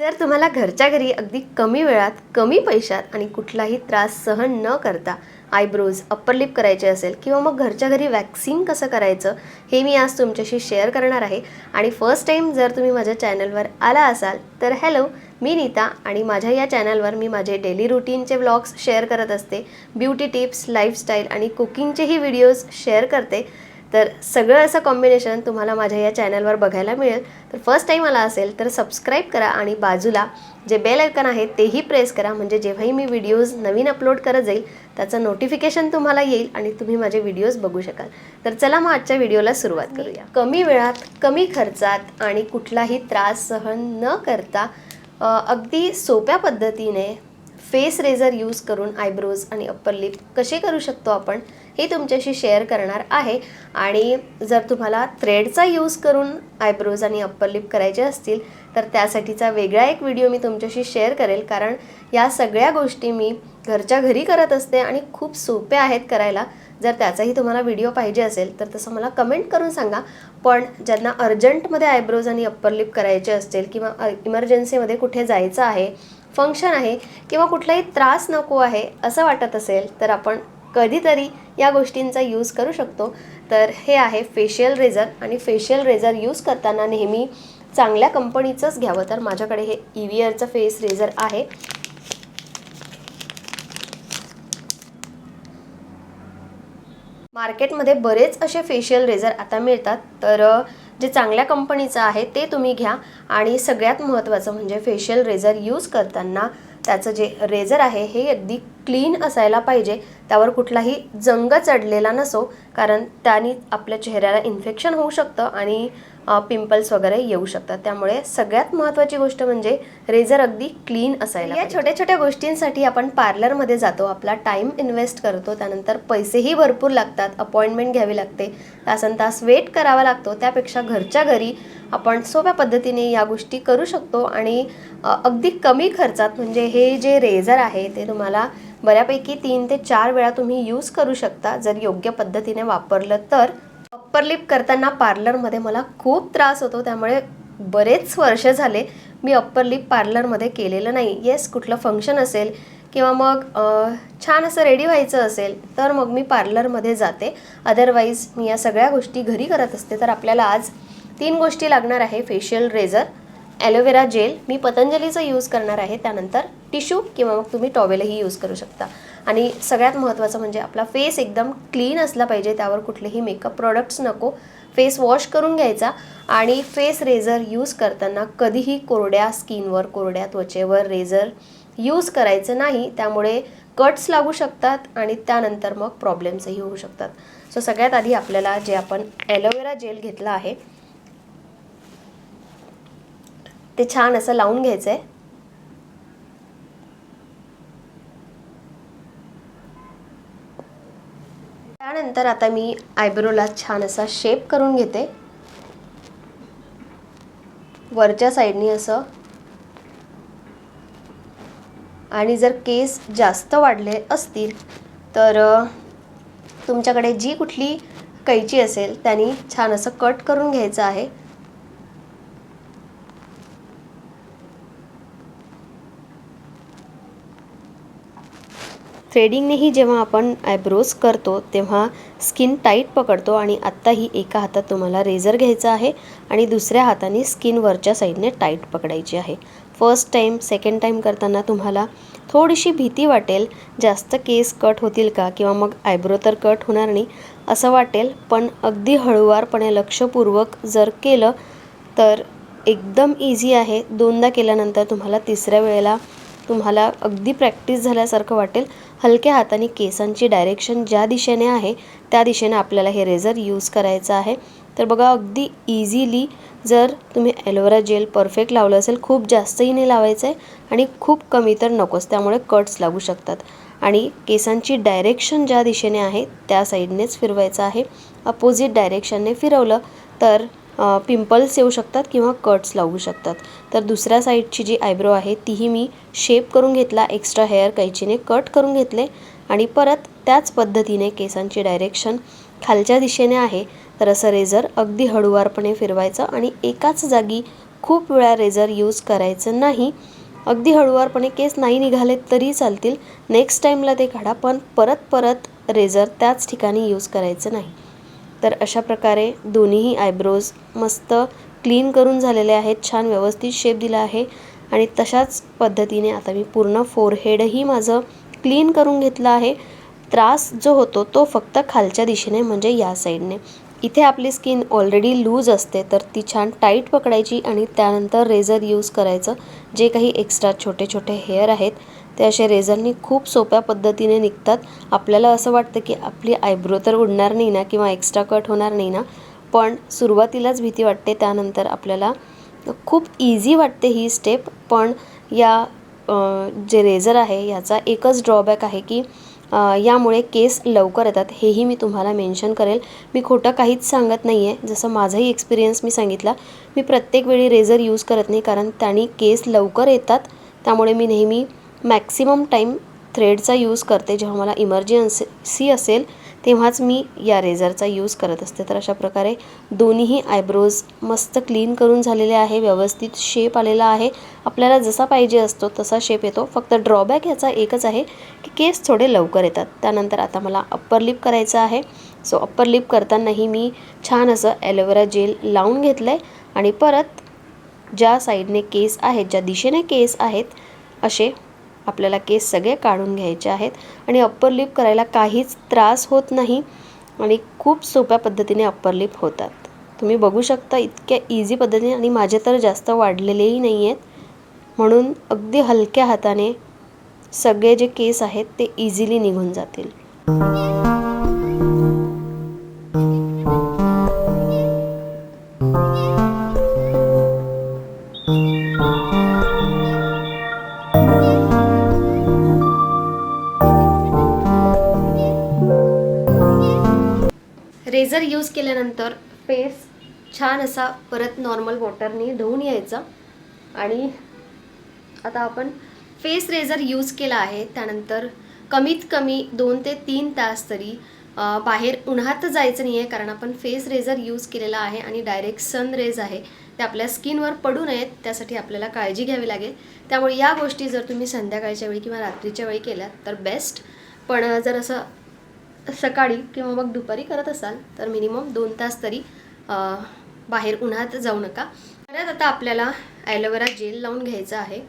जर तुम्हाला घरच्या घरी अगदी कमी वेळात कमी पैशात आणि कुठलाही त्रास सहन न करता आयब्रोज अप्पर लिप करायचे असेल किंवा मग घरच्या घरी वॅक्सिंग कसं करायचं हे मी आज तुमच्याशी शेअर करणार आहे. आणि फर्स्ट टाईम जर तुम्ही माझ्या चॅनलवर आला असाल तर हॅलो मी नीता आणि माझ्या या चॅनलवर मी माझे डेली रुटीनचे व्लॉग्स शेअर करत असते. ब्युटी टिप्स लाईफस्टाईल आणि कुकिंगचेही व्हिडिओज शेअर करते. तर सगळं असं कॉम्बिनेशन तुम्हाला माझ्या या चॅनलवर बघायला मिळेल. तर फर्स्ट टाईम आला असेल तर सबस्क्राईब करा आणि बाजूला जे बेल आयकन आहे तेही प्रेस करा. म्हणजे जेव्हाही मी व्हिडिओज नवीन अपलोड करत जाईल त्याचं नोटिफिकेशन तुम्हाला येईल आणि तुम्ही माझे व्हिडिओज बघू शकाल. तर चला मग आजच्या व्हिडिओला सुरुवात करूया. कमी वेळात कमी खर्चात आणि कुठलाही त्रास सहन न करता अगदी सोप्या पद्धतीने फेस रेझर यूज करून आयब्रोज आणि अप्पर लिप कसे करू शकतो आपण हे तुमच्याशी शेअर करणार आहे. आणि जर तुम्हाला थ्रेडचा यूज करून आयब्रोज आणि अप्पर लिप करायचे असतील तर त्यासाठीचा वेगळा एक व्हिडिओ मी तुमच्याशी शेअर करेल. कारण या सगळ्या गोष्टी मी घरच्या घरी करत असते आणि खूप सोप्या आहेत करायला. जर त्याचाही तुम्हाला व्हिडिओ पाहिजे असेल तर तसं मला कमेंट करून सांगा. पण ज्यांना अर्जंटमध्ये आयब्रोज आणि अप्पर लिप करायचे असतील किंवा इमर्जन्सीमध्ये कुठे जायचं आहे फंक्शन आहे किंवा कुठलाही त्रास नको आहे असं वाटत असेल तर आपण कधीतरी या गोष्टींचा यूज करू शकतो. तर हे आहे फेशियल रेझर आणि फेशियल रेझर यूज करताना नेहमी चांगल्या कंपनीचंच घ्यावं. तर माझ्याकडे हे E फेस रेझर आहे. मार्केटमध्ये बरेच असे फेशियल रेझर आता मिळतात. तर जे चांगल्या कंपनीचं आहे ते तुम्ही घ्या. आणि सगळ्यात महत्त्वाचं म्हणजे फेशियल रेझर यूज करताना त्याचं जे रेझर आहे हे अगदी क्लीन असायला पाहिजे. त्यावर कुठलाही जंग चढलेला नसो कारण त्याने आपल्या चेहऱ्याला इन्फेक्शन होऊ शकतं आणि पिंपल्स वगैरे येऊ शकतात. त्यामुळे सगळ्यात महत्त्वाची गोष्ट म्हणजे रेझर अगदी क्लीन असायला या छोट्या छोट्या गोष्टींसाठी आपण पार्लरमध्ये जातो. आपला टाईम इन्व्हेस्ट करतो. त्यानंतर पैसेही भरपूर लागतात. अपॉइंटमेंट घ्यावी लागते. तासन तास वेट करावा लागतो. त्यापेक्षा घरच्या घरी आपण सोप्या पद्धतीने या गोष्टी करू शकतो आणि अगदी कमी खर्चात म्हणजे हे जे रेझर आहे ते तुम्हाला बऱ्यापैकी तीन ते चार वेळा तुम्ही यूज करू शकता. जर योग्य पद्धतीने वापरलं तर अप्पर लिप करताना पार्लरमध्ये मला खूप त्रास होतो. त्यामुळे बरेच वर्ष झाले मी अप्पर लिप पार्लरमध्ये केलेलं नाही. येस कुठलं फंक्शन असेल किंवा मग छान असं रेडी व्हायचं असेल तर मग मी पार्लरमध्ये जाते. अदरवाईज मी या सगळ्या गोष्टी घरी करत असते. तर आपल्याला आज तीन गोष्टी लागणार आहे. Facial razor aloe vera gel मी पतंजलीचं यूज करणार आहे. त्यानंतर टिश्यू किंवा मग तुम्ही टॉवेलही यूज करू शकता. आणि सगळ्यात महत्त्वाचं म्हणजे आपला फेस एकदम क्लीन असला पाहिजे त्यावर कुठलेही मेकअप प्रॉडक्ट्स नको. फेस वॉश करून घ्यायचा आणि फेस रेझर यूज करताना कधीही कोरड्या स्किनवर कोरड्या त्वचेवर रेझर यूज करायचं नाही. त्यामुळे कट्स लागू शकतात आणि त्यानंतर मग प्रॉब्लेम्सही होऊ शकतात. सो सगळ्यात आधी आपल्याला जे आपण ॲलोवेरा जेल घेतलं आहे ते छान असं लावून घ्यायचं आहे त्यानंतर आता मी आयब्रोला छान असा शेप करून घेते. वरच्या साईडनी असं. आणि जर केस जास्त वाढले असतील तर तुमच्याकडे जी कुठली कैची असेल त्यांनी छान असं कट करून घ्यायचं आहे. थ्रेडिंगनेही जेव्हा आपण आयब्रोज करतो तेव्हा स्किन टाईट पकडतो आणि आत्ताही एका हातात तुम्हाला रेझर घ्यायचा आहे आणि दुसऱ्या हाताने स्किन वरच्या साईडने टाईट पकडायची आहे. फर्स्ट टाईम सेकंड टाईम करताना तुम्हाला थोडीशी भीती वाटेल जास्त केस कट होतील का किंवा मग आयब्रो तर कट होणार नाही असं वाटेल. पण अगदी हळूवारपणे लक्षपूर्वक जर केलं तर एकदम इझी आहे. दोनदा केल्यानंतर तुम्हाला तिसऱ्या वेळेला तुम्हाला अगदी प्रॅक्टिस झाल्यासारखं वाटेल. हलक्या हाताने केसांची डायरेक्शन ज्या दिशेने आहे त्या दिशेने आपल्याला हे रेझर यूज करायचं आहे. तर बघा अगदी इझिली जर तुम्ही ॲलोवेरा जेल परफेक्ट लावलं असेल खूप जास्तही नाही लावायचं आहे आणि खूप कमी तर नकोच. त्यामुळे कट्स लागू शकतात. आणि केसांची डायरेक्शन ज्या दिशेने आहे त्या साईडनेच फिरवायचं आहे. अपोजिट डायरेक्शनने फिरवलं तर पिंपल्स येऊ शकतात किंवा कट्स लागू शकतात. तर दुसऱ्या साईडची जी आयब्रो आहे तीही मी शेप करून घेतला एक्स्ट्रा हेअर कैचीने कट करून घेतले आणि परत त्याच पद्धतीने केसांची डायरेक्शन खालच्या दिशेने आहे. तर असं रेझर अगदी हळूवारपणे फिरवायचं आणि एकाच जागी खूप वेळा रेझर यूज करायचं नाही. अगदी हळुवारपणे केस नाही निघाले तरी चालतील. नेक्स्ट टाईमला ते काढा पण परत परत रेझर त्याच ठिकाणी यूज करायचं नाही. तर अशा प्रकारे दोन्हीही आयब्रोज मस्त क्लीन करून झालेले आहेत छान व्यवस्थित शेप दिला आहे आणि तशाच पद्धतीने आता मी पूर्ण फोरहेडही माझं क्लीन करून घेतलं आहे. त्रास जो होतो तो फक्त खालच्या दिशेने म्हणजे या साईडने इथे आपली स्किन ऑलरेडी लूज असते तर ती छान टाईट पकडायची आणि त्यानंतर रेझर यूज करायचं. जे काही एक्स्ट्रा छोटे छोटे हेअर आहेत ते असे रेझरनी खूप सोप्या पद्धतीने निघतात. आपल्याला असं वाटतं की आपली आयब्रो तर उडणार नाही ना किंवा एक्स्ट्रा कट होणार नाही ना पण सुरुवातीलाच भीती वाटते. त्यानंतर आपल्याला खूप इझी वाटते ही स्टेप पण या जे रेझर आहे याचा एकच ड्रॉबॅक आहे की यामुळे केस लवकर येतात. हेही मी तुम्हाला मेन्शन करेल. मी खोटं काहीच सांगत नाही आहे जसं माझाही एक्सपिरियन्स मी सांगितला. मी प्रत्येक वेळी रेझर यूज करत नाही कारण त्याने केस लवकर येतात. त्यामुळे मी नेहमी मॅक्सिमम टाईम थ्रेडचा यूज करते. जेव्हा मला इमर्जन्सी असेल तेव्हाच मी या रेझरचा यूज करत असते. तर अशा प्रकारे दोन्हीही आयब्रोज मस्त क्लीन करून झालेले आहे व्यवस्थित शेप आलेला आहे. आपल्याला जसा पाहिजे असतो तसा शेप येतो. फक्त ड्रॉबॅक याचा एकच आहे की केस थोडे लवकर येतात. त्यानंतर आता मला अप्पर लिप करायचं आहे. सो अप्पर लिप करतानाही मी छान असं ॲलोवेरा जेल लावून घेतलं आहे आणि परत ज्या साईडने केस आहेत ज्या दिशेने केस आहेत असे आपल्याला केस सगळे काढून घ्यायचे आहेत आणि अप्पर लिप करायला काहीच त्रास होत नाही आणि खूप सोप्या पद्धतीने अप्पर लिप होतात. तुम्ही बघू शकता इतक्या इझी पद्धतीने आणि माझे तर जास्त वाढलेलेही नाही आहेत. म्हणून अगदी हलक्या हाताने सगळे जे केस आहेत ते इझिली निघून जातील. छान असा परत नॉर्मल वॉटरनी धुवून यायचा. आणि आता आपण फेस रेझर यूज केला आहे. त्यानंतर कमीत कमी दोन ते तीन तास तरी बाहेर उन्हात जायचं नाही आहे कारण आपण फेस रेझर यूज केलेला आहे आणि डायरेक्ट सन रेज आहे. ते आपल्या स्किनवर पडू नयेत त्यासाठी आपल्याला काळजी घ्यावी लागेल. त्यामुळे या गोष्टी जर तुम्ही संध्याकाळच्या वेळी किंवा रात्रीच्या वेळी केल्यात तर बेस्ट पण जर असं सकाळी किंवा मग दुपारी करत असाल तर मिनिमम दोन तास तरी बाहेर उन्हात जाऊ नका. परत आता आपल्याला ॲलोवेरा जेल लावून घ्यायचं आहे.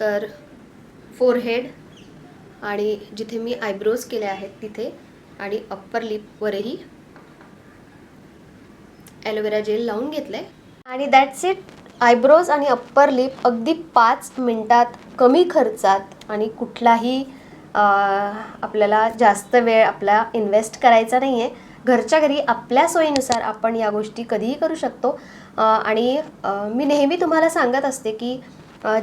तर फोरहेड आणि जिथे मी आयब्रोज केले आहेत तिथे आणि अप्पर लिपवरही ॲलोवेरा जेल लावून घेतलंय. आणि दॅट्स इट आयब्रोज आणि अप्पर लिप अगदी पाच मिनटात कमी खर्चात आणि कुठलाही आपल्याला जास्त वेळ आपला इन्व्हेस्ट करायचा नाही आहे घरच्या घरी आपल्या सोयीनुसार आपण या गोष्टी कधीही करू शकतो. आणि मी नेहमी तुम्हाला सांगत असते की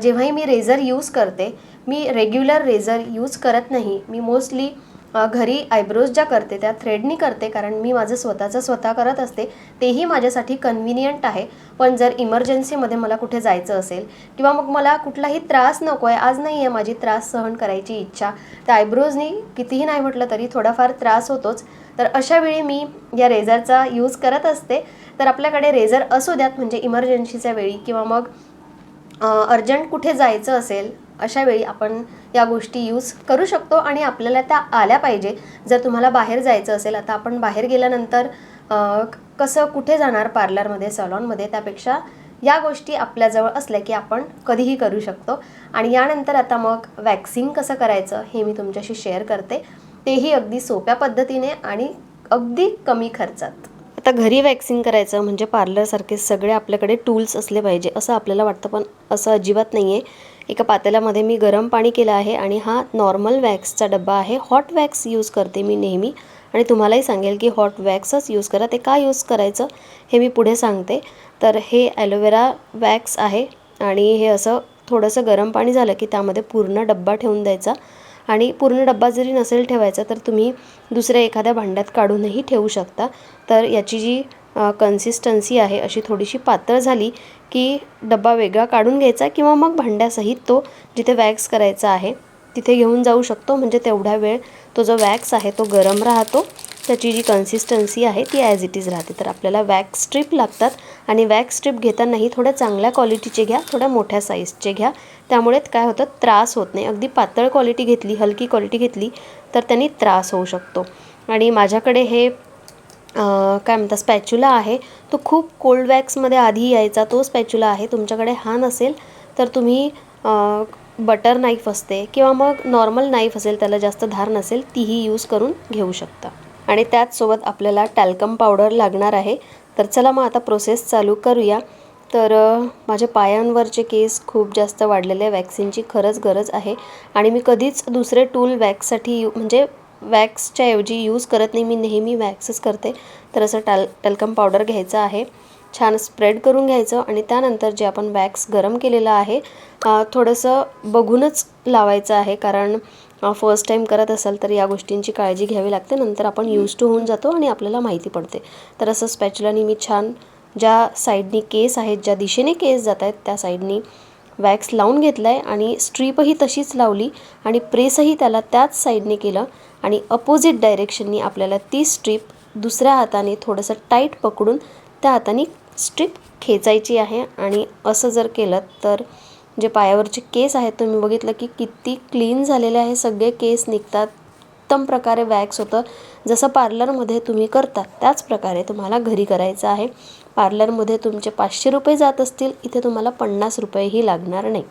जेव्हाही मी रेझर यूज करते मी रेग्युलर रेझर यूज करत नाही. मी मोस्टली घरी आयब्रोज ज्या करते त्या थ्रेडनी करते कारण मी माझं स्वतःचं स्वतः करत असते तेही माझ्यासाठी कन्व्हिनियंट आहे. पण जर इमर्जन्सीमध्ये मला कुठे जायचं असेल किंवा मग मला कुठलाही त्रास नको आहे आज नाही आहे माझी त्रास सहन करायची इच्छा त्या आयब्रोजनी कितीही नाही म्हटलं तरी थोडाफार त्रास होतोच. तर अशा वेळी मी या रेझरचा यूज करत असते. तर आपल्याकडे रेझर असू द्यात म्हणजे इमर्जन्सीच्या वेळी किंवा मग अर्जंट कुठे जायचं असेल अशा वेळी आपण या गोष्टी यूज करू शकतो आणि आपल्याला त्या आल्या पाहिजे. जर तुम्हाला बाहेर जायचं असेल आता आपण बाहेर गेल्यानंतर कसं कुठे जाणार पार्लरमध्ये सलॉनमध्ये त्यापेक्षा या गोष्टी आपल्याजवळ असल्या की आपण कधीही करू शकतो. आणि यानंतर आता मग वॅक्सिंग कसं करायचं हे मी तुमच्याशी शेअर करते. तेही अगदी सोप्या पद्धतीने आणि अगदी कमी खर्चात. आता घरी वॅक्सिंग करायचं म्हणजे पार्लरसारखे सगळे आपल्याकडे टूल्स असले पाहिजे असं आपल्याला वाटतं पण असं अजिबात नाही आहे एका पातेल्यामध्ये मी गरम पाणी केलं आहे आणि हा नॉर्मल वॅक्सचा डब्बा आहे. हॉट वॅक्स यूज करते मी नेहमी. आणि तुम्हालाही सांगेल की हॉट वॅक्सच यूज करा. ते का यूज करायचं हे मी पुढे सांगते. तर हे ॲलोवेरा वॅक्स आहे आणि हे असं थोडंसं गरम पाणी झालं की त्यामध्ये पूर्ण डब्बा ठेवून द्यायचा. आणि पूर्ण डब्बा जरी नसेल ठेवायचा तर तुम्ही दुसऱ्या एखाद्या भांड्यात काढूनही ठेवू शकता. तर याची जी कन्सिस्टन्सी आहे अशी थोडीशी पातळ झाली की डब्बा वेगळा काढून घ्यायचा किंवा मग भांड्यासहित तो जिथे वॅक्स करायचा आहे तिथे घेऊन जाऊ शकतो. म्हणजे तेवढा वेळ तो जो वॅक्स आहे तो गरम राहतो. त्याची जी कन्सिस्टन्सी आहे ती ॲज इट इज राहते. तर आपल्याला वॅक्स स्ट्रीप लागतात आणि वॅक्स स्ट्रीप घेतानाही थोड्या चांगल्या क्वालिटीचे घ्या थोड्या मोठ्या साईजचे घ्या. त्यामुळे काय होतं? त्रास होत नाही. अगदी पातळ क्वालिटी घेतली हलकी क्वालिटी घेतली तर त्यांनी त्रास होऊ शकतो. आणि माझ्याकडे हे काय म्हणतात स्पॅच्युला आहे. तो खूप कोल्ड वॅक्समध्ये आधी यायचा तो स्पॅच्युला आहे. तुमच्याकडे हा नसेल तर तुम्ही बटर नाईफ असते किंवा मग नॉर्मल नाईफ असेल त्याला जास्त धार नसेल तीही यूज करून घेऊ शकता. आणि त्याचसोबत आपल्याला टॅल्कम पावडर लागणार आहे. तर चला मग आता प्रोसेस चालू करूया. तर माझ्या पायांवरचे केस खूप जास्त वाढलेले वॅक्सिनची खरंच गरज आहे. आणि मी कधीच दुसरे टूल वॅक्ससाठी यू म्हणजे वॅक्सच्या ऐवजी यूज करत नाही मी नेहमी वॅक्सच करते. तर असं टॅल टॅल्कम पावडर घ्यायचं आहे. छान स्प्रेड करून घ्यायचं आणि त्यानंतर जे आपण वॅक्स गरम केलेलं आहे थोडंसं बघूनच लावायचं आहे. कारण फर्स्ट टाईम करत असाल तर या गोष्टींची काळजी घ्यावी लागते. नंतर आपण यूज टू होऊन जातो आणि आपल्याला माहिती पडते. तर असं स्पॅच्युलानी मी छान ज्या साईडनी केस आहेत ज्या दिशेने केस जात आहेत त्या साईडनी वॅक्स लावून घेतला आहे आणि स्ट्रीपही तशीच लावली आणि प्रेसही त्याला त्याच साईडने केलं आणि अपोजिट डायरेक्शननी आपल्याला ती स्ट्रीप दुसऱ्या हाताने थोडंसं टाईट पकडून त्या हाताने स्ट्रीप खेचायची आहे. आणि असं जर केलं तर जे पायावरचे केस आहेत तुम्ही बघितलं की किती क्लीन झालेले आहे. सगळे केस निघतात. उत्तम प्रकारे वॅक्स होतं. जसं पार्लरमध्ये तुम्ही करता त्याच प्रकारे तुम्हाला घरी करायचं आहे. पार्लरमध्ये तुमचे पाचशे रुपये जात असतील इथे तुम्हाला पन्नास रुपयेही लागणार नाही.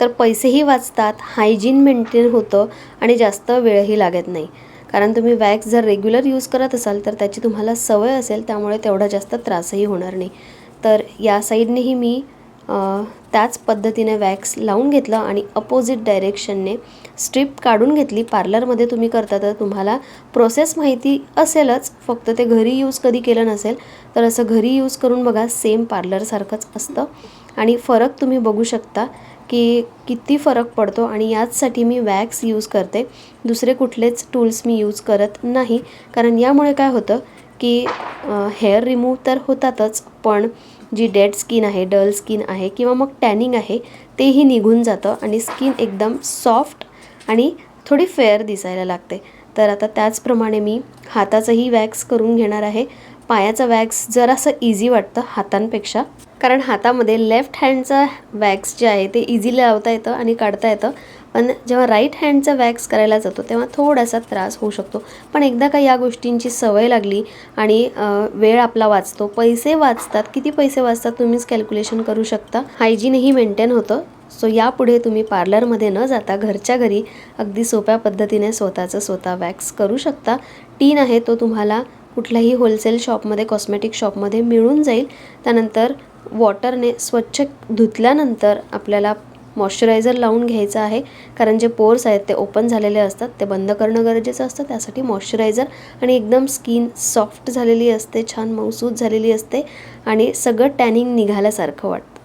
तर पैसेही वाचतात हायजीन मेंटेन होतं आणि जास्त वेळही लागत नाही. कारण तुम्ही वॅक्स जर रेग्युलर यूज करत असाल तर त्याची तुम्हाला सवय असेल त्यामुळे तेवढा जास्त त्रासही होणार नाही. तर या साईडनेही मी त्याच पद्धतीने वॅक्स लावून घेतलं आणि अपोजिट डायरेक्शनने स्ट्रीप काढून घेतली. पार्लरमध्ये तुम्ही करता तर तुम्हाला प्रोसेस माहिती असेलच. फक्त ते घरी यूज कधी केलं नसेल तर असं घरी यूज करून बघा सेम पार्लरसारखंच असतं. आणि फरक तुम्ही बघू शकता की किती फरक पडतो आणि याचसाठी मी वॅक्स यूज करते. दुसरे कुठलेच टूल्स मी यूज करत नाही. कारण यामुळे काय होतं की हेअर रिमूव्ह तर होतातच पण जी डेड स्किन आहे डल स्किन आहे किंवा मग टॅनिंग आहे तेही निघून जातं आणि स्किन एकदम सॉफ्ट आणि थोडी फेअर दिसायला लागते. तर आता त्याचप्रमाणे मी हाताचंही वॅक्स करून घेणार आहे. पायाचा वॅक्स जरासं इझी वाटतं हातांपेक्षा. कारण हातामध्ये लेफ्ट हँडचं वॅक्स जे आहे ते इझिली लावता येतं आणि काढता येतं. पण जेव्हा राईट हँडचा वॅक्स करायला जातो तेव्हा थोडासा त्रास होऊ शकतो. पण एकदा का या गोष्टींची सवय लागली आणि वेळ आपला वाचतो पैसे वाचतात. किती पैसे वाचतात तुम्हीच कॅल्क्युलेशन करू शकता. हायजीनही मेंटेन होतं. सो यापुढे तुम्ही पार्लरमध्ये न जाता घरच्या घरी अगदी सोप्या पद्धतीने स्वतःचं स्वतः वॅक्स करू शकता. टीन आहे तो तुम्हाला कुठल्याही होलसेल शॉपमध्ये कॉस्मेटिक शॉपमध्ये मिळून जाईल. त्यानंतर वॉटरने स्वच्छ धुतल्यानंतर आपल्याला मॉइश्चरायझर लावून घ्यायचं आहे. कारण जे पोर्स आहेत ते ओपन झालेले असतात ते बंद करणं गरजेचं असतं. त्यासाठी मॉइश्चरायझर आणि एकदम स्किन सॉफ्ट झालेली असते छान मऊसूत झालेली असते आणि सगळं टॅनिंग निघाल्यासारखं वाटतं.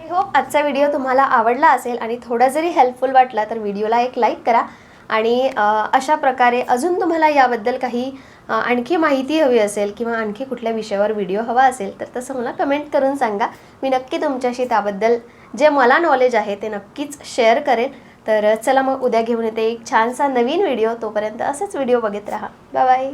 आय होप आजचा व्हिडिओ तुम्हाला आवडला असेल आणि थोडा जरी हेल्पफुल वाटला तर व्हिडिओला एक लाईक करा. आणि अशा प्रकारे अजून तुम्हाला याबद्दल काही आणखी माहिती हवी असेल किंवा आणखी कुठल्या विषयावर व्हिडिओ हवा असेल तर तसं मला कमेंट करून सांगा. मी नक्की तुमच्याशी त्याबद्दल जे मला नॉलेज आहे ते नक्कीच शेअर करेन. तर चला मग उद्या घेऊन येते एक छानसा नवीन व्हिडिओ. तोपर्यंत असेच व्हिडिओ बघत राहा. Bye bye